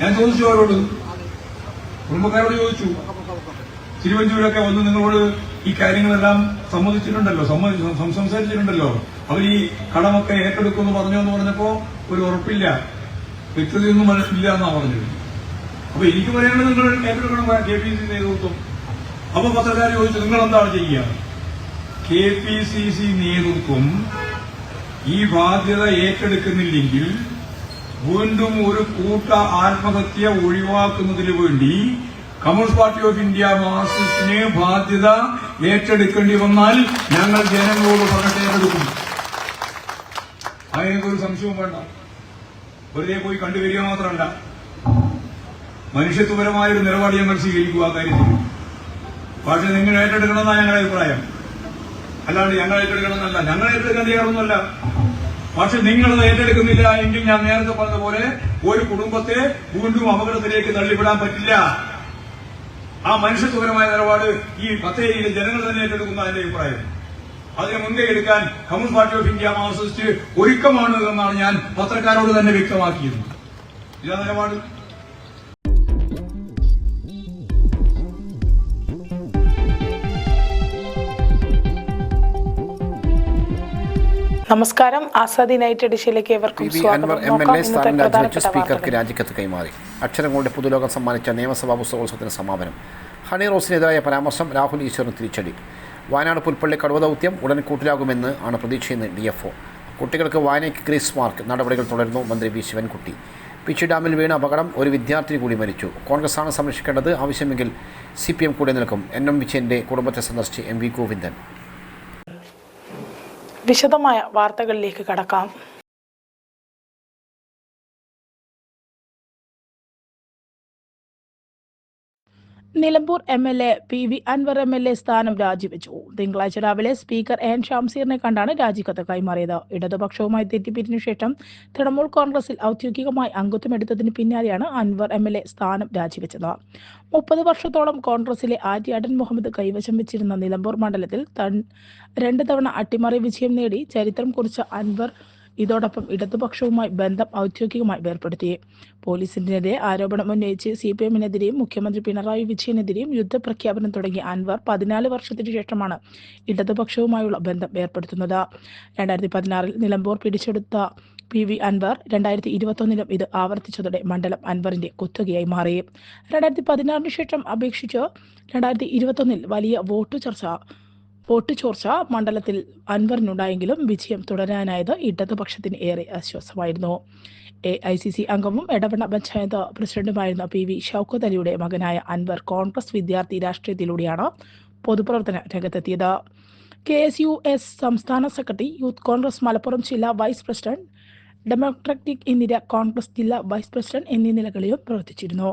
ഞാൻ ചോദിച്ചു അവരോട്. കുടുംബക്കാരോട് ചോദിച്ചു. തിരുവഞ്ചൂരൊക്കെ വന്ന് നിങ്ങളോട് ഈ കാര്യങ്ങളെല്ലാം സമ്മതിച്ചിട്ടുണ്ടല്ലോ സംസാരിച്ചിട്ടുണ്ടല്ലോ. അവർ ഈ കടമൊക്കെ ഏറ്റെടുക്കുമെന്ന് പറഞ്ഞു എന്ന് പറഞ്ഞപ്പോ ഒരു ഉറപ്പില്ല. വ്യക്തതയൊന്നും ഇല്ല എന്നാ പറഞ്ഞത്. അപ്പൊ എനിക്ക് പറയാനുള്ളത് നിങ്ങൾ ഏറ്റെടുക്കണം കെ പി സി നേതൃത്വം. അപ്പൊ പത്രക്കാർ ചോദിച്ചു നിങ്ങൾ എന്താണ് ചെയ്യുക? കെ പി സി സി നേതൃത്വം ഈ ബാധ്യത ഏറ്റെടുക്കുന്നില്ലെങ്കിൽ വീണ്ടും ഒരു കൂട്ട ആത്മഹത്യ ഒഴിവാക്കുന്നതിന് വേണ്ടി കമ്മ്യൂണിസ്റ്റ് പാർട്ടി ഓഫ് ഇന്ത്യ മാർസിസ്റ്റിനെ ബാധ്യത ഏറ്റെടുക്കേണ്ടി വന്നാൽ ഞങ്ങൾ ജനങ്ങളോട് പറഞ്ഞിട്ട് ഏറ്റെടുക്കും ഒരു സംശയവും വേണ്ട. വെറുതെ പോയി കണ്ടുവരിക മാത്രമല്ല. മനുഷ്യത്വപരമായ ഒരു നിലപാട് ഞങ്ങൾ സ്വീകരിക്കുക ആ കാര്യത്തിൽ. പക്ഷെ നിങ്ങൾ ഏറ്റെടുക്കണമെന്നാണ് ഞങ്ങളുടെ അഭിപ്രായം. അല്ലാണ്ട് ഞങ്ങൾ ഏറ്റെടുക്കണമെന്നല്ല. ഞങ്ങൾ ഏറ്റെടുക്കാൻ തയ്യാറൊന്നുമല്ല. പക്ഷെ നിങ്ങളത് ഏറ്റെടുക്കുന്നില്ല എങ്കിൽ ഞാൻ നേരത്തെ പറഞ്ഞതുപോലെ ഒരു കുടുംബത്തെ വീണ്ടും അപകടത്തിലേക്ക് തള്ളിവിടാൻ പറ്റില്ല. ആ മനുഷ്യത്വപരമായ നിലപാട് ഈ പത്തേരിയിലെ ജനങ്ങൾ തന്നെ ഏറ്റെടുക്കുന്ന എന്റെ അഭിപ്രായം. അതിനെ മുൻകൈ എടുക്കാൻ communist party of India Marxist ഒരുക്കമാണ് എന്നാണ് ഞാൻ പത്രക്കാരോട് തന്നെ വ്യക്തമാക്കിയത്. ഇതാ നിലപാട്. നമസ്കാരം. ആസാദി നൈറ്റ് എഡിഷനിലേക്ക് ഏവർക്കും സ്വാഗതം. അൻവർ എം എൽ നോക്കാം എ ഇന്നത്തെ സ്ഥാനം രാജിവെച്ച് പ്രധാനപ്പെട്ട സ്പീക്കർക്ക് രാജിക്കത്ത് കൈമാറി. അക്ഷരങ്ങളുടെ പുതുലോകം സമ്മാനിച്ച നിയമസഭാ പുസ്തകോത്സവത്തിന് സമാപനം. ഹണി റോസിനെതിരായ പരാമർശം രാഹുൽ ഈശ്വരൻ തിരിച്ചടി. വയനാട് പുൽപ്പള്ളി കടുവ ദൗത്യം ഉടൻ കൂട്ടിലാകുമെന്ന് ആണ് പ്രതീക്ഷയെന്ന് ഡി എഫ് ഒ. കുട്ടികൾക്ക് വായനയ്ക്ക് ഗ്രീസ് മാർക്ക്. നടപടികൾ തുടരുന്നു മന്ത്രി വി ശിവൻകുട്ടി. പിച്ചി ഡാമിൽ വീണ അപകടം ഒരു വിദ്യാർത്ഥി കൂടി മരിച്ചു. കോൺഗ്രസ് ആണ് സംരക്ഷിക്കേണ്ടത് ആവശ്യമെങ്കിൽ സി പി എം കൂടെ നിൽക്കും. എൻ എം വിജയന്റെ കുടുംബത്തെ സന്ദർശിച്ച് എം വി ഗോവിന്ദൻ. വിശദമായ വാർത്തകളിലേക്ക് കടക്കാം. Nilambur M L A P V Anvar M L A സ്ഥാനം രാജിവെച്ചു. തിങ്കളാഴ്ച രാവിലെ സ്പീക്കർ എൻ ഷംസീറിനെ കണ്ടാണ് രാജിക്കത്ത് കൈമാറിയത്. ഇടതുപക്ഷവുമായി തെറ്റിപ്പിരിഞ്ഞ ശേഷം തൃണമൂൽ കോൺഗ്രസിൽ ഔദ്യോഗികമായി അംഗത്വം എടുത്തതിന് പിന്നാലെയാണ് അൻവർ എം എൽ എ സ്ഥാനം രാജിവെച്ചത്. മുപ്പത് വർഷത്തോളം കോൺഗ്രസിലെ ആര്യാടൻ മുഹമ്മദ് കൈവശം വെച്ചിരുന്ന നിലമ്പൂർ മണ്ഡലത്തിൽ രണ്ട് തവണ അട്ടിമറി വിജയം നേടി ചരിത്രം കുറിച്ച അൻവർ ഇതോടൊപ്പം ഇടതുപക്ഷവുമായി ബന്ധം ഔദ്യോഗികമായി വേർപ്പെടുത്തി. പോലീസിനെതിരെ ആരോപണം ഉന്നയിച്ച് സി പി എമ്മിനെതിരെയും മുഖ്യമന്ത്രി പിണറായി വിജയനെതിരെയും യുദ്ധപ്രഖ്യാപനം തുടങ്ങിയ അൻവർ പതിനാല് വർഷത്തിനു ശേഷമാണ് ഇടതുപക്ഷവുമായുള്ള ബന്ധം ഏർപ്പെടുത്തുന്നത് രണ്ടായിരത്തി പതിനാറിൽ നിലമ്പൂർ പിടിച്ചെടുത്ത പി വി അൻവർ രണ്ടായിരത്തി ഇരുപത്തൊന്നിലും ഇത് ആവർത്തിച്ചതോടെ മണ്ഡലം അൻവറിന്റെ കുത്തകയായി മാറി. രണ്ടായിരത്തി പതിനാറിന് ശേഷം അപേക്ഷിച്ച് രണ്ടായിരത്തി ഇരുപത്തൊന്നിൽ വലിയ വോട്ട് ചർച്ച വോട്ട് ചോർച്ച മണ്ഡലത്തിൽ അൻവറിനുണ്ടായെങ്കിലും വിജയം തുടരാനായത് ഇടതുപക്ഷത്തിന് ഏറെ ആശ്വാസമായിരുന്നു. എ ഐ സി സി അംഗവും എടവണ്ണ പഞ്ചായത്ത് പ്രസിഡന്റുമായിരുന്ന പി വി ഷൗക്കത്ത് അലിയുടെ മകനായ അൻവർ കോൺഗ്രസ് വിദ്യാർത്ഥി രാഷ്ട്രീയത്തിലൂടെയാണ് പൊതുപ്രവർത്തന രംഗത്തെത്തിയത്. കെ എസ് യു എസ് സംസ്ഥാന സെക്രട്ടറി യൂത്ത് കോൺഗ്രസ് മലപ്പുറം ജില്ലാ vice president democratic India Congress ജില്ലാ വൈസ് പ്രസിഡന്റ് എന്നീ നിലകളിലും പ്രവർത്തിച്ചിരുന്നു.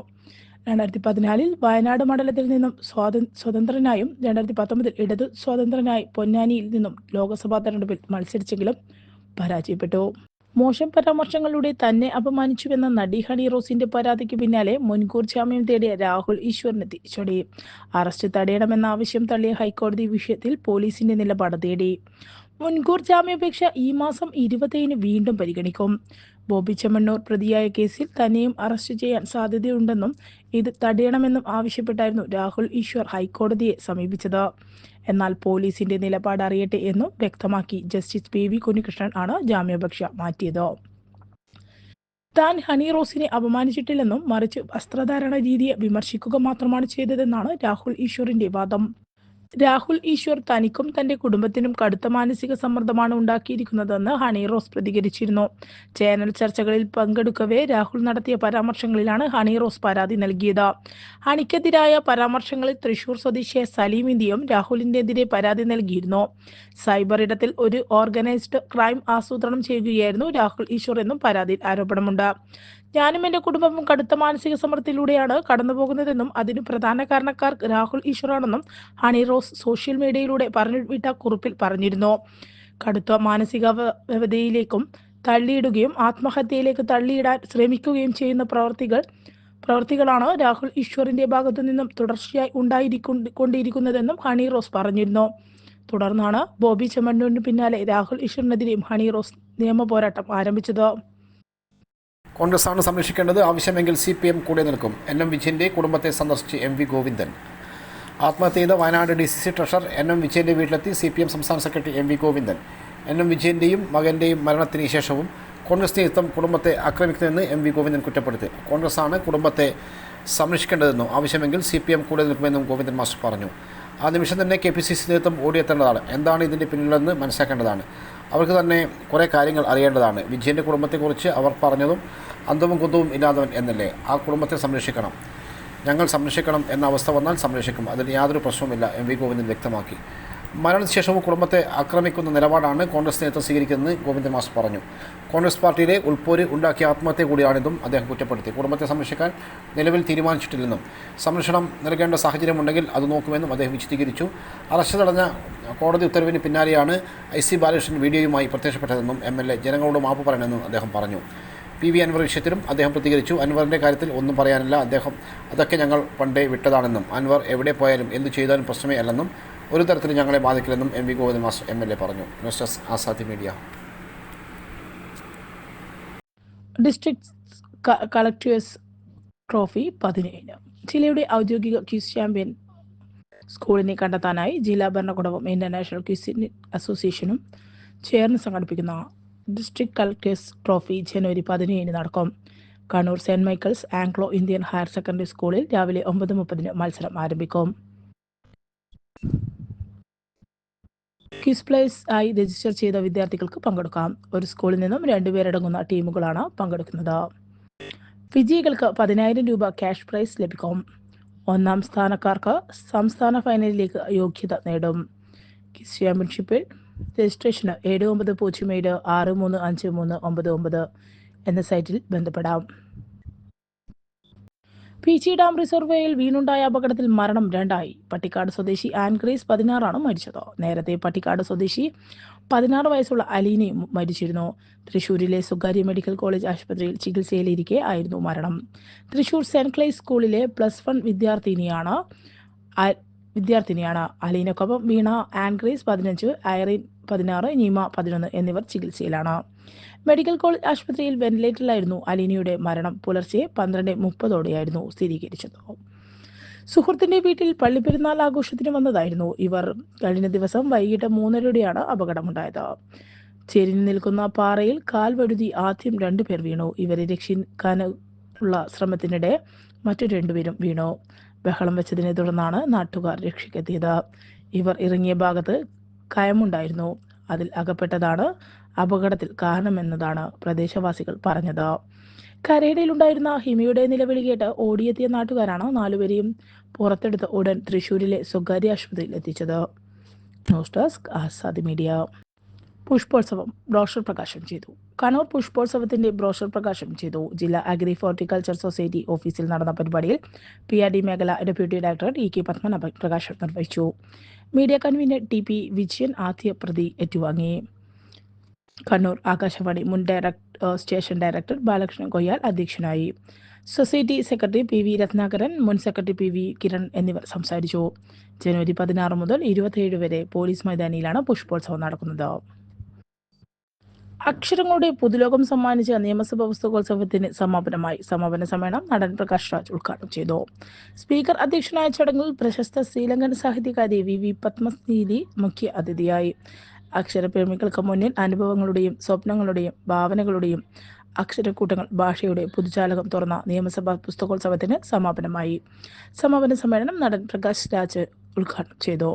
രണ്ടായിരത്തി പതിനാലിൽ വയനാട് മണ്ഡലത്തിൽ നിന്നും സ്വാത- സ്വതന്ത്രനായും രണ്ടായിരത്തി പത്തൊമ്പതിൽ ഇടത് സ്വതന്ത്രനായി പൊന്നാനിയിൽ നിന്നും ലോക്സഭാ തെരഞ്ഞെടുപ്പിൽ മത്സരിച്ചെങ്കിലും പരാജയപ്പെട്ടു. മോശം പരാമർശങ്ങളിലൂടെ തന്നെ അപമാനിച്ചുവെന്ന നടി ഹണി റോസിന്റെ പരാതിക്ക് പിന്നാലെ മുൻകൂർ ജാമ്യം തേടിയ രാഹുൽ ഈശ്വറിന് തിരിച്ചടി. അറസ്റ്റ് തടയണമെന്ന ആവശ്യം തള്ളിയ ഹൈക്കോടതി വിഷയത്തിൽ പോലീസിന്റെ നിലപാട് തേടി. മുൻകൂർ ജാമ്യാപേക്ഷ ഈ മാസം ഇരുപത്തേഴിന് വീണ്ടും പരിഗണിക്കും. ബോബി ചെമ്മണ്ണൂർ പ്രതിയായ കേസിൽ തന്നെയും അറസ്റ്റ് ചെയ്യാൻ സാധ്യതയുണ്ടെന്നും ഇത് തടയണമെന്നും ആവശ്യപ്പെട്ടായിരുന്നു രാഹുൽ ഈശ്വർ ഹൈക്കോടതിയെ സമീപിച്ചത്. എന്നാൽ പോലീസിന്റെ നിലപാട് അറിയട്ടെ എന്നും വ്യക്തമാക്കി ജസ്റ്റിസ് പി വി കുഞ്ഞികൃഷ്ണൻ ആണ് ജാമ്യാപേക്ഷ മാറ്റിയത്. താൻ ഹണി റോസിനെ അപമാനിച്ചിട്ടില്ലെന്നും മറിച്ച് വസ്ത്രധാരണ രീതിയെ വിമർശിക്കുക മാത്രമാണ് ചെയ്തതെന്നാണ് രാഹുൽ ഈശ്വറിന്റെ വാദം. രാഹുൽ ഈശ്വർ തനിക്കും തന്റെ കുടുംബത്തിനും കടുത്ത മാനസിക സമ്മർദ്ദമാണ് ഉണ്ടാക്കിയിരിക്കുന്നതെന്ന് ഹണി റോസ് പ്രതികരിച്ചിരുന്നു. ചാനൽ ചർച്ചകളിൽ പങ്കെടുക്കവേ രാഹുൽ നടത്തിയ പരാമർശങ്ങളിലാണ് ഹണി റോസ് പരാതി നൽകിയത്. ഹണിക്കെതിരായ പരാമർശങ്ങളിൽ തൃശൂർ സ്വദേശിയായ സലീം ഇന്ത്യയും രാഹുലിനെതിരെ പരാതി നൽകിയിരുന്നു. സൈബർ ഇടത്തിൽ ഒരു ഓർഗനൈസ്ഡ് ക്രൈം ആസൂത്രണം ചെയ്യുകയായിരുന്നു രാഹുൽ ഈശ്വർ എന്നും പരാതിയിൽ ആരോപണമുണ്ട്. ഞാനും എന്റെ കുടുംബവും കടുത്ത മാനസിക സമ്മർദ്ദത്തിലൂടെയാണ് കടന്നുപോകുന്നതെന്നും അതിന് പ്രധാന കാരണക്കാർ രാഹുൽ ഈശ്വറാണെന്നും ഹണി റോസ് സോഷ്യൽ മീഡിയയിലൂടെ പറഞ്ഞുവിട്ട കുറിപ്പിൽ പറഞ്ഞിരുന്നു. കടുത്ത മാനസിക വ്യവതയിലേക്കും തള്ളിയിടുകയും ആത്മഹത്യയിലേക്ക് തള്ളിയിടാൻ ശ്രമിക്കുകയും ചെയ്യുന്ന പ്രവർത്തികൾ പ്രവർത്തികളാണ് രാഹുൽ ഈശ്വറിന്റെ ഭാഗത്തു നിന്നും തുടർച്ചയായി ഉണ്ടായിരിക്കൊണ്ടിരിക്കുന്നതെന്നും ഹണി റോസ് പറഞ്ഞിരുന്നു. തുടർന്നാണ് ബോബി ചെമ്മണ്ണൂരിന് പിന്നാലെ രാഹുൽ ഈശ്വറിനെതിരെയും ഹണി റോസ് നിയമ പോരാട്ടം ആരംഭിച്ചത്. കോൺഗ്രസാണ് സംരക്ഷിക്കേണ്ടത് ആവശ്യമെങ്കിൽ സി പി എം കൂടെ നിൽക്കും. എൻ എം വിജയന്റെ കുടുംബത്തെ സന്ദർശിച്ച് എം വി ഗോവിന്ദൻ. ആത്മഹത്യ ചെയ്ത Wayanad D C C treasurer N M വിജയന്റെ വീട്ടിലെത്തി സി പി എം സംസ്ഥാന secretary M V Govindan. N M വിജയന്റെയും മകന്റെയും മരണത്തിന് ശേഷവും കോൺഗ്രസ് നേതൃത്വം കുടുംബത്തെ ആക്രമിക്കുന്നതെന്ന് എം വി ഗോവിന്ദൻ കുറ്റപ്പെടുത്തി. കോൺഗ്രസ്സാണ് കുടുംബത്തെ സംരക്ഷിക്കേണ്ടതെന്നും ആവശ്യമെങ്കിൽ സി പി എം കൂടെ നിൽക്കുമെന്നും ഗോവിന്ദൻ മാസ്റ്റർ പറഞ്ഞു. ആ നിമിഷം തന്നെ കെ പി സി സി നേതൃത്വം ഓടിയെത്തേണ്ടതാണ്. എന്താണ് ഇതിന്റെ പിന്നിലെന്ന് മനസ്സിലാക്കേണ്ടതാണ്. അവർക്ക് തന്നെ കുറേ കാര്യങ്ങൾ അറിയേണ്ടതാണ്. വിജയന്റെ കുടുംബത്തെക്കുറിച്ച് അവർ പറഞ്ഞതും അന്തവും കുന്തവും ഇല്ലാത്തവൻ എന്നല്ലേ? ആ കുടുംബത്തെ സംരക്ഷിക്കണം. ഞങ്ങൾ സംരക്ഷിക്കണം എന്ന അവസ്ഥ വന്നാൽ സംരക്ഷിക്കും. അതിന് യാതൊരു പ്രശ്നവുമില്ല എം വി ഗോവിന്ദൻ വ്യക്തമാക്കി. മരണശേഷവും കുടുംബത്തെ ആക്രമിക്കുന്ന നിലപാടാണ് കോൺഗ്രസ് നേതൃത്വം സ്വീകരിക്കുന്നതെന്ന് ഗോവിന്ദൻ മാസ് പറഞ്ഞു. കോൺഗ്രസ് പാർട്ടിയിലെ ഉൾപ്പോര് ഉണ്ടാക്കിയ ആത്മഹത്യ കൂടിയാണിതും അദ്ദേഹം കുറ്റപ്പെടുത്തി. കുടുംബത്തെ സംരക്ഷിക്കാൻ നിലവിൽ തീരുമാനിച്ചിട്ടില്ലെന്നും സംരക്ഷണം നൽകേണ്ട സാഹചര്യമുണ്ടെങ്കിൽ അത് നോക്കുമെന്നും അദ്ദേഹം വിശദീകരിച്ചു. അറസ്റ്റ് തടഞ്ഞ കോടതി ഉത്തരവിന് പിന്നാലെയാണ് ഐ സി ബാലകൃഷ്ണൻ വീഡിയോയുമായി പ്രത്യക്ഷപ്പെട്ടതെന്നും എം എൽ എ ജനങ്ങളോട് മാപ്പ് പറയണമെന്നും അദ്ദേഹം പറഞ്ഞു. പി വി അൻവർ വിഷയത്തിലും അദ്ദേഹം പ്രതികരിച്ചു. അൻവറിന്റെ കാര്യത്തിൽ ഒന്നും പറയാനില്ല. അദ്ദേഹം അതൊക്കെ ഞങ്ങൾ പണ്ടേ വിട്ടതാണെന്നും. അൻവർ എവിടെ പോയാലും എന്ത് ചെയ്താലും പ്രശ്നമേ അല്ലെന്നും ഒരു തരത്തിലും ഞങ്ങളെ ബാധിക്കില്ലെന്നും M V Govinda master M L A പറഞ്ഞു. News desk Azadi media. District collectors trophy പതിനേഴ് ജില്ലയുടെ ഔദ്യോഗിക ക്യൂസ് ചാമ്പ്യൻ സ്കൂളിനെ കണ്ടെത്താനായി ജില്ലാ ഭരണകൂടവും ഇന്റർനാഷണൽ ക്വിസ് അസോസിയേഷനും ചേർന്ന് സംഘടിപ്പിക്കുന്ന ഡിസ്ട്രിക്ട് കളക്ടേഴ്സ് ട്രോഫി ജനുവരി പതിനേഴിന് നടക്കും. Kannur saint Michael's Anglo Indian higher secondary സ്കൂളിൽ രാവിലെ ഒമ്പത് മുപ്പതിന് മത്സരം ആരംഭിക്കും. ക്വിസ് പ്ലേസ് ആയി രജിസ്റ്റർ ചെയ്ത വിദ്യാർത്ഥികൾക്ക് പങ്കെടുക്കാം. ഒരു സ്കൂളിൽ നിന്നും രണ്ടുപേരടങ്ങുന്ന ടീമുകളാണ് പങ്കെടുക്കുന്നത്. വിജയികൾക്ക് പതിനായിരം രൂപ ക്യാഷ് പ്രൈസ് ലഭിക്കും. ഒന്നാം സ്ഥാനക്കാർക്ക് സംസ്ഥാന ഫൈനലിലേക്ക് യോഗ്യത നേടും. ക്വിസ് ചാമ്പ്യൻഷിപ്പിൽ രജിസ്ട്രേഷന് ഏഴ് ഒമ്പത് പൂജ്യം ഏഴ് ആറ് മൂന്ന് അഞ്ച് മൂന്ന് ഒമ്പത് ഒമ്പത് എന്ന സൈറ്റിൽ ബന്ധപ്പെടാം. പീച്ചി ഡാം റിസർവേയിൽ വീണുണ്ടായ അപകടത്തിൽ മരണം രണ്ടായി. പട്ടിക്കാട് സ്വദേശി ആൻഗ്രേസ് പതിനാറാണ് മരിച്ചത്. നേരത്തെ പട്ടിക്കാട് സ്വദേശി പതിനാറ് വയസ്സുള്ള അലീനയും മരിച്ചിരുന്നു. തൃശൂരിലെ സ്വകാര്യ മെഡിക്കൽ കോളേജ് ആശുപത്രിയിൽ ചികിത്സയിലിരിക്കെ ആയിരുന്നു മരണം. തൃശൂർ സെന്റ് ക്ലൈസ് സ്കൂളിലെ പ്ലസ് വൺ വിദ്യാർത്ഥിനിയാണ് വിദ്യാർത്ഥിനിയാണ് അലീനക്കൊപ്പം വീണ ആൻഗ്രേസ് പതിനഞ്ച് ഐറിൻ പതിനാറ് നീമ പതിനൊന്ന് എന്നിവർ ചികിത്സയിലാണ്. മെഡിക്കൽ കോളേജ് ആശുപത്രിയിൽ വെന്റിലേറ്ററിലായിരുന്നു അലീനയുടെ മരണം. പുലർച്ചെ പന്ത്രണ്ട് മുപ്പതോടെയായിരുന്നു സ്ഥിരീകരിച്ചത്. സുഹൃത്തിന്റെ വീട്ടിൽ പള്ളിപ്പെരുന്നാൾ ആഘോഷത്തിന് വന്നതായിരുന്നു ഇവർ. കഴിഞ്ഞ ദിവസം വൈകിട്ട് മൂന്നരയോടെയാണ് അപകടമുണ്ടായത്. ചെരിഞ്ഞു നിൽക്കുന്ന പാറയിൽ കാൽ വഴുതി ആദ്യം രണ്ടുപേർ വീണു. ഇവരെ രക്ഷിക്കാനുള്ള ശ്രമത്തിനിടെ മറ്റു രണ്ടുപേരും വീണു. ബഹളം വെച്ചതിനെ തുടർന്നാണ് നാട്ടുകാർ രക്ഷയ്ക്കെത്തിയത്. ഇവർ ഇറങ്ങിയ ഭാഗത്ത് കയമുണ്ടായിരുന്നു. അതിൽ അകപ്പെട്ടതാണ് അപകടത്തിൽ കാരണമെന്നതാണ് പ്രദേശവാസികൾ പറഞ്ഞത്. കരയിടയിലുണ്ടായിരുന്ന ഹിമയുടെ നിലവിളി കേട്ട് ഓടിയെത്തിയ നാട്ടുകാരാണ് നാലുപേരെയും പുറത്തെടുത്ത് ഉടൻ തൃശൂരിലെ സ്വകാര്യ ആശുപത്രിയിൽ എത്തിച്ചത്. News desk Azadi media. പുഷ്പോത്സവം brochure പ്രകാശനം ചെയ്തു. കണ്ണൂർ പുഷ്പോത്സവത്തിന്റെ ബ്രോഷർ പ്രകാശനം ചെയ്തു. ജില്ലാ അഗ്രി ഫോർട്ടിക്കൾച്ചർ സൊസൈറ്റി ഓഫീസിൽ നടന്ന പരിപാടിയിൽ പി ആർ ഡി മേഖല deputy director E K Padmanabhan പ്രകാശനം നിർവഹിച്ചു. Media convener T P Vijayan ആദ്യ പ്രതി ഏറ്റുവാങ്ങി. കണ്ണൂർ ആകാശവാണി മുൻ director station director Balakrishnan Koyyal അധ്യക്ഷനായി. Society secretary P V Ratnakaran മുൻ സെക്രട്ടറി പി വി കിരൺ എന്നിവർ സംസാരിച്ചു. ജനുവരി പതിനാറ് മുതൽ ഇരുപത്തിയേഴ് വരെ പോലീസ് മൈതാനിയിലാണ് പുഷ്പോത്സവം നടക്കുന്നത്. അക്ഷരങ്ങളുടെ പുതുലോകം സമ്മാനിച്ച നിയമസഭാ പുസ്തകോത്സവത്തിന് സമാപനമായി സമാപന സമ്മേളനം നടൻ പ്രകാശ് രാജ് ഉദ്ഘാടനം ചെയ്തു. സ്പീക്കർ അധ്യക്ഷനായ ചടങ്ങിൽ പ്രശസ്ത ശ്രീലങ്കൻ സാഹിത്യകാരി വി വി പത്മസ്നീലി മുഖ്യ അതിഥിയായി. അക്ഷരപ്രേമികൾക്ക് മുന്നിൽ അനുഭവങ്ങളുടെയും സ്വപ്നങ്ങളുടെയും ഭാവനകളുടെയും അക്ഷരക്കൂട്ടങ്ങൾ ഭാഷയുടെ പുതുചാലകം തുറന്ന നിയമസഭാ പുസ്തകോത്സവത്തിന് സമാപനമായി സമാപന സമ്മേളനം നടൻ പ്രകാശ് രാജ് ഉദ്ഘാടനം ചെയ്തു.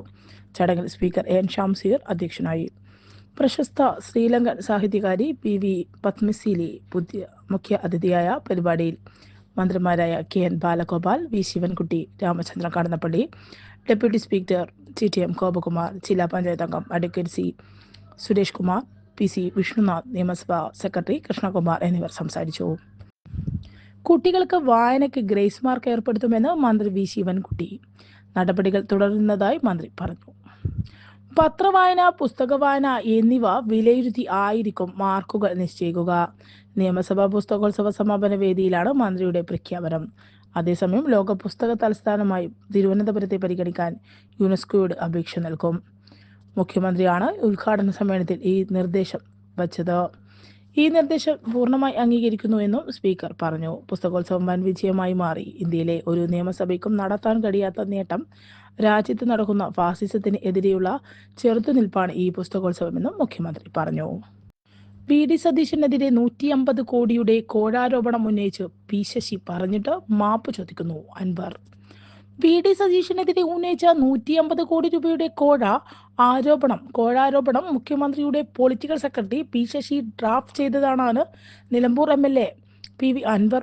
ചടങ്ങിൽ സ്പീക്കർ എൻ ഷാംസീർ അധ്യക്ഷനായി. പ്രശസ്ത ശ്രീലങ്കൻ സാഹിത്യകാരി പി വി പത്മസീലി പുതിയ മുഖ്യ അതിഥിയായ പരിപാടിയിൽ മന്ത്രിമാരായ K N Balagopal V Sivankutty Ramachandran Kadannappally deputy speaker T T M Gopakumar ജില്ലാ പഞ്ചായത്ത് അംഗം advocate C Suresh Kumar P C Vishnunath നിയമസഭാ സെക്രട്ടറി കൃഷ്ണകുമാർ എന്നിവർ സംസാരിച്ചു. കുട്ടികൾക്ക് വായനയ്ക്ക് ഗ്രേസ് മാർക്ക് ഏർപ്പെടുത്തുമെന്ന് മന്ത്രി വി ശിവൻകുട്ടി. നടപടികൾ തുടരുന്നതായി മന്ത്രി പറഞ്ഞു. പത്രവായന പുസ്തകവായന എന്നിവ വിലയിരുത്തി ആയിരിക്കും മാർക്കുകൾ നിശ്ചയിക്കുക. നിയമസഭാ പുസ്തകോത്സവ സമാപന വേദിയിലാണ് മന്ത്രിയുടെ പ്രഖ്യാപനം. അതേസമയം ലോക പുസ്തക തലസ്ഥാനമായി തിരുവനന്തപുരത്തെ പരിഗണിക്കാൻ യുനെസ്കോയോട് അപേക്ഷ നൽകും. മുഖ്യമന്ത്രിയാണ് ഉദ്ഘാടന സമ്മേളനത്തിൽ ഈ നിർദ്ദേശം വച്ചത്. ഈ നിർദ്ദേശം പൂർണമായി അംഗീകരിക്കുന്നുവെന്നും സ്പീക്കർ പറഞ്ഞു. പുസ്തകോത്സവം വൻ വിജയമായി മാറി. ഇന്ത്യയിലെ ഒരു നിയമസഭയ്ക്കും നടത്താൻ കഴിയാത്ത നേട്ടം രാജ്യത്ത് നടക്കുന്ന ഫാസിസത്തിന് എതിരെയുള്ള ചെറുത്തുനിൽപ്പാണ് ഈ പുസ്തകോത്സവമെന്നും മുഖ്യമന്ത്രി പറഞ്ഞു. വി. ഡി. സതീശനെതിരെ നൂറ്റി അമ്പത് കോടിയുടെ കോഴാരോപണം ഉന്നയിച്ച് പി. ശശി പറഞ്ഞിട്ട് മാപ്പ് ചോദിക്കുന്നു അൻവർ. വി. ഡി. സതീശനെതിരെ ഉന്നയിച്ച നൂറ്റി അമ്പത് കോടി രൂപയുടെ കോഴ ആരോപണം കോഴാരോപണം മുഖ്യമന്ത്രിയുടെ political secretary P Sasi draft ചെയ്തതാണെന്ന് Nilambur M L A P V Anvar.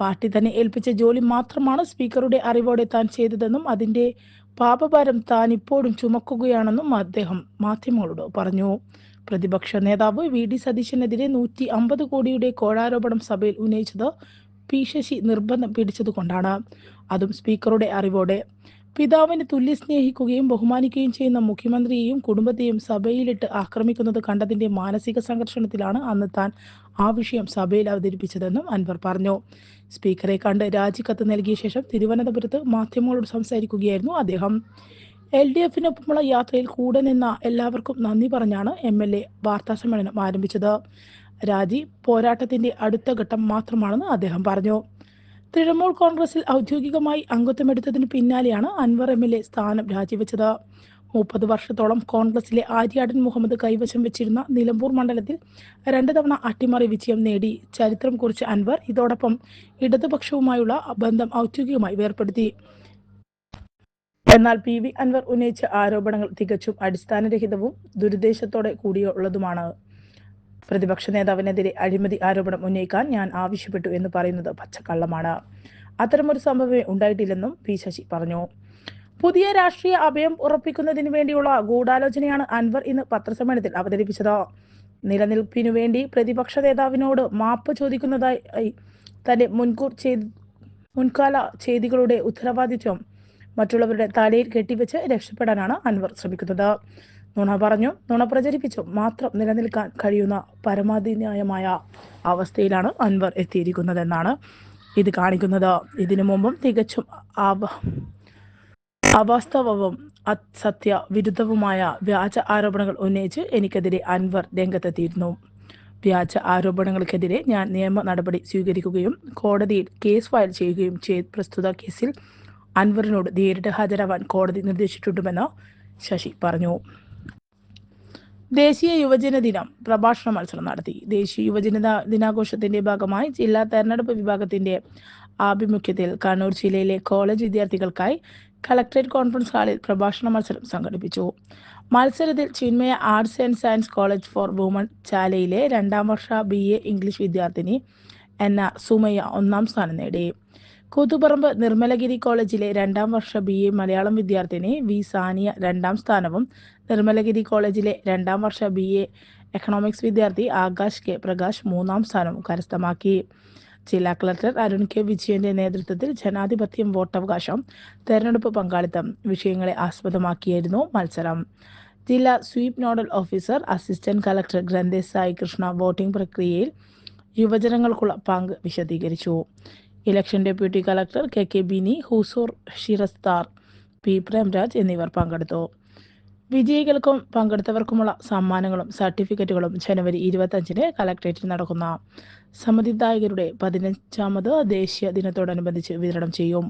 Party തന്നെ ഏൽപ്പിച്ച ജോലി മാത്രമാണ് സ്പീക്കറുടെ അറിവോടെ താൻ ചെയ്തതെന്നും അതിന്റെ പാപഭാരം താൻ ഇപ്പോഴും ചുമക്കുകയാണെന്നും അദ്ദേഹം മാധ്യമങ്ങളോട് പറഞ്ഞു. പ്രതിപക്ഷ നേതാവ് വി ഡി സതീശനെതിരെ നൂറ്റി അമ്പത് കോടിയുടെ കോഴാരോപണം സഭയിൽ ഉന്നയിച്ചത് പി ശശി നിർബന്ധം പിടിച്ചതുകൊണ്ടാണ്. അതും സ്പീക്കറുടെ അറിവോടെ. പിതാവിനെ തുല്യ സ്നേഹിക്കുകയും ബഹുമാനിക്കുകയും ചെയ്യുന്ന മുഖ്യമന്ത്രിയെയും കുടുംബത്തെയും സഭയിലിട്ട് ആക്രമിക്കുന്നത് കണ്ടതിന്റെ മാനസിക സംഘർഷണത്തിലാണ് അന്ന് താൻ ആ വിഷയം സഭയിൽ അവതരിപ്പിച്ചതെന്നും അൻവർ പറഞ്ഞു. സ്പീക്കറെ കണ്ട് രാജിക്കത്ത് നൽകിയ ശേഷം തിരുവനന്തപുരത്ത് മാധ്യമങ്ങളോട് സംസാരിക്കുകയായിരുന്നു അദ്ദേഹം. എൽ ഡി എഫിനൊപ്പമുള്ള യാത്രയിൽ കൂടെ നിന്ന എല്ലാവർക്കും നന്ദി പറഞ്ഞാണ് എം എൽ എ വാർത്താ സമ്മേളനം ആരംഭിച്ചത്. രാജി പോരാട്ടത്തിന്റെ അടുത്ത ഘട്ടം മാത്രമാണെന്ന് അദ്ദേഹം പറഞ്ഞു. തൃണമൂൽ കോൺഗ്രസിൽ ഔദ്യോഗികമായി അംഗത്വമെടുത്തതിന് പിന്നാലെയാണ് അൻവർ എം എൽ എ സ്ഥാനം രാജിവെച്ചത്. മുപ്പത് വർഷത്തോളം കോൺഗ്രസിലെ ആര്യാടൻ മുഹമ്മദ് കൈവശം വെച്ചിരുന്ന നിലമ്പൂർ മണ്ഡലത്തിൽ രണ്ടു തവണ അട്ടിമറി വിജയം നേടി. ചരിത്രം കുറിച്ച അൻവർ ഇതോടൊപ്പം ഇടതുപക്ഷവുമായുള്ള ബന്ധം ഔദ്യോഗികമായി വേർപ്പെടുത്തി. എന്നാൽ പി വി അൻവർ ഉന്നയിച്ച ആരോപണങ്ങൾ തികച്ചും അടിസ്ഥാനരഹിതവും ദുരുദ്ദേശത്തോടെ കൂടിയുള്ളതുമാണ്. പ്രതിപക്ഷ നേതാവിനെതിരെ അഴിമതി ആരോപണം ഉന്നയിക്കാൻ ഞാൻ ആവശ്യപ്പെട്ടു എന്ന് പറയുന്നത് പച്ചക്കള്ളമാണ്. അത്തരമൊരു സംഭവമേ ഉണ്ടായിട്ടില്ലെന്നും പി ശശി പറഞ്ഞു. പുതിയ രാഷ്ട്രീയ അഭയം ഉറപ്പിക്കുന്നതിന് വേണ്ടിയുള്ള ഗൂഢാലോചനയാണ് അൻവർ ഇന്ന് പത്രസമ്മേളനത്തിൽ അവതരിപ്പിച്ചത്. നിലനിൽപ്പിനു വേണ്ടി പ്രതിപക്ഷ നേതാവിനോട് മാപ്പ് ചോദിക്കുന്നതായി തന്റെ മുൻകൂർ ചെയ്ത് മുൻകാല ചെയ്തികളുടെ ഉത്തരവാദിത്വം മറ്റുള്ളവരുടെ തലയിൽ കെട്ടിവെച്ച് രക്ഷപ്പെടാനാണ് അൻവർ ശ്രമിക്കുന്നത്. നുണ പറഞ്ഞു. നുണ പ്രചരിപ്പിച്ചു. മാത്രം നിലനിൽക്കാൻ കഴിയുന്ന പരമാധിന്യായമായ അവസ്ഥയിലാണ് അൻവർ എത്തിയിരിക്കുന്നതെന്നാണ് ഇത് കാണിക്കുന്നത്. ഇതിനു മുമ്പും തികച്ചും അവാസ്തവവും അസത്യ വിരുദ്ധവുമായ വ്യാജ ആരോപണങ്ങൾ ഉന്നയിച്ച് എനിക്കെതിരെ അൻവർ രംഗത്തെത്തിയിരുന്നു. വ്യാജ ആരോപണങ്ങൾക്കെതിരെ ഞാൻ നിയമ നടപടി സ്വീകരിക്കുകയും കോടതിയിൽ കേസ് ഫയൽ ചെയ്യുകയും ചെയ്ത് പ്രസ്തുത കേസിൽ അൻവറിനോട് നേരിട്ട് ഹാജരാവാൻ കോടതി നിർദ്ദേശിച്ചിട്ടുണ്ടെന്ന് ശശി പറഞ്ഞു. ദേശീയ യുവജന ദിനം പ്രഭാഷണ മത്സരം നടത്തി. ദേശീയ യുവജന ദിനാഘോഷത്തിന്റെ ഭാഗമായി ജില്ലാ തെരഞ്ഞെടുപ്പ് വിഭാഗത്തിന്റെ ആഭിമുഖ്യത്തിൽ കണ്ണൂർ ജില്ലയിലെ കോളേജ് വിദ്യാർത്ഥികൾക്കായി കളക്ടറേറ്റ് കോൺഫറൻസ് ഹാളിൽ പ്രഭാഷണ മത്സരം സംഘടിപ്പിച്ചു. മത്സരത്തിൽ Chinmaya arts and science college for women ചാലയിലെ രണ്ടാം വർഷ ബി ഇംഗ്ലീഷ് വിദ്യാർത്ഥിനി എന്ന സുമയ ഒന്നാം സ്ഥാനം നേടി. കൂത്തുപറമ്പ് നിർമ്മലഗിരി കോളേജിലെ രണ്ടാം വർഷ ബി എ മലയാളം വിദ്യാർത്ഥിനി വി സാനിയ രണ്ടാം സ്ഥാനവും നിർമ്മലഗിരി കോളേജിലെ രണ്ടാം വർഷ ബി എ എക്കണോമിക്സ് വിദ്യാർത്ഥി ആകാശ് കെ പ്രകാശ് മൂന്നാം സ്ഥാനവും കരസ്ഥമാക്കി. ജില്ലാ കളക്ടർ അരുൺ കെ വിജയന്റെ നേതൃത്വത്തിൽ ജനാധിപത്യം വോട്ടവകാശം തെരഞ്ഞെടുപ്പ് പങ്കാളിത്തം വിഷയങ്ങളെ ആസ്പദമാക്കിയായിരുന്നു മത്സരം. ജില്ലാ sweep nodal officer assistant collector Granthesh Sai Krishna voting പ്രക്രിയയിൽ യുവജനങ്ങൾക്കുള്ള പങ്ക് വിശദീകരിച്ചു. Election deputy collector K K Bini ഹൂസൂർ ഷിറസ്താർ പി പ്രേംരാജ് എന്നിവർ പങ്കെടുത്തു. വിജയികൾക്കും പങ്കെടുത്തവർക്കുമുള്ള സമ്മാനങ്ങളും സർട്ടിഫിക്കറ്റുകളും ജനുവരി ഇരുപത്തഞ്ചിന് കലക്ട്രേറ്റിൽ നടക്കുന്ന. സമ്മതിദായകരുടെ പതിനഞ്ചാമത് ദേശീയ ദിനത്തോടനുബന്ധിച്ച് വിതരണം ചെയ്യും.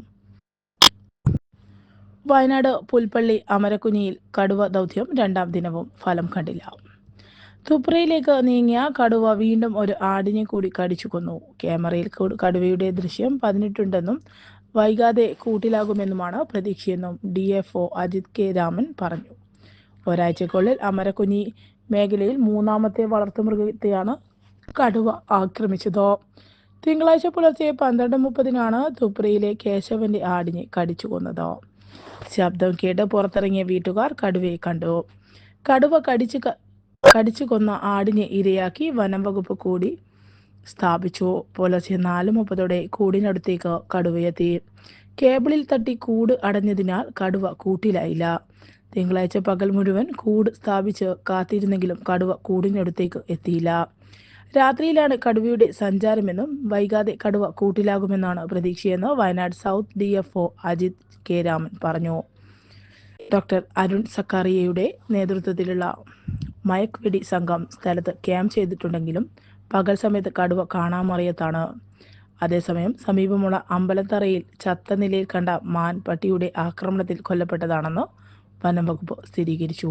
വയനാട് പുൽപ്പള്ളി അമരക്കുഞ്ഞിയിൽ കടുവ ദൗത്യം രണ്ടാം ദിനവും ഫലം കണ്ടില്ല. തുപ്രയിലേക്ക് നീങ്ങിയ കടുവ വീണ്ടും ഒരു ആടിനെ കൂടി കടിച്ചു കൊന്നു ക്യാമറയിൽ കടുവയുടെ ദൃശ്യം പതിനെട്ടുണ്ടെന്നും വൈകാതെ കൂട്ടിലാകുമെന്നുമാണ് പ്രതീക്ഷയെന്നും D F O Ajith K Raman പറഞ്ഞു. ഒരാഴ്ചക്കുള്ളിൽ അമരക്കുഞ്ഞി മേഖലയിൽ മൂന്നാമത്തെ വളർത്തുമൃഗത്തെയാണ് കടുവ ആക്രമിച്ചത്. തിങ്കളാഴ്ച പുലർച്ചെ പന്ത്രണ്ട് മുപ്പതിനാണ് തുപ്രയിലെ കേശവന്റെ ആടിനെ കടിച്ചു കൊന്നത് ശബ്ദം കേട്ട് പുറത്തിറങ്ങിയ വീട്ടുകാർ കടുവയെ കണ്ടു. കടുവ കടിച്ചു കടിച്ചു കൊന്ന ആടിനെ ഇരയാക്കി വനം വകുപ്പ് കൂടി സ്ഥാപിച്ചു. പുലർച്ചെ നാല് മുപ്പതോടെ കൂടിനടുത്തേക്ക് കടുവയെത്തി. കേബിളിൽ തട്ടി കൂട് അടഞ്ഞതിനാൽ കടുവ കൂട്ടിലായില്ല. തിങ്കളാഴ്ച പകൽ മുഴുവൻ കൂട് സ്ഥാപിച്ച് കാത്തിരുന്നെങ്കിലും കടുവ കൂടിനടുത്തേക്ക് എത്തിയില്ല. രാത്രിയിലാണ് കടുവയുടെ സഞ്ചാരമെന്നും വൈകാതെ കടുവ കൂട്ടിലാകുമെന്നാണ് പ്രതീക്ഷയെന്ന് Wayanad south D F O Ajith K Raman പറഞ്ഞു. ഡോക്ടർ അരുൺ സക്കാറിയയുടെ നേതൃത്വത്തിലുള്ള മയക്ക് വെടി സംഘം സ്ഥലത്ത് ക്യാമ്പ് ചെയ്തിട്ടുണ്ടെങ്കിലും പകൽ സമയത്ത് കടുവ കാണാമറിയത്താണ്. അതേസമയം സമീപമുള്ള അമ്പലത്തറയിൽ ചത്ത നിലയിൽ കണ്ട മാൻ പട്ടിയുടെ ആക്രമണത്തിൽ കൊല്ലപ്പെട്ടതാണെന്ന് വനം വകുപ്പ് സ്ഥിരീകരിച്ചു.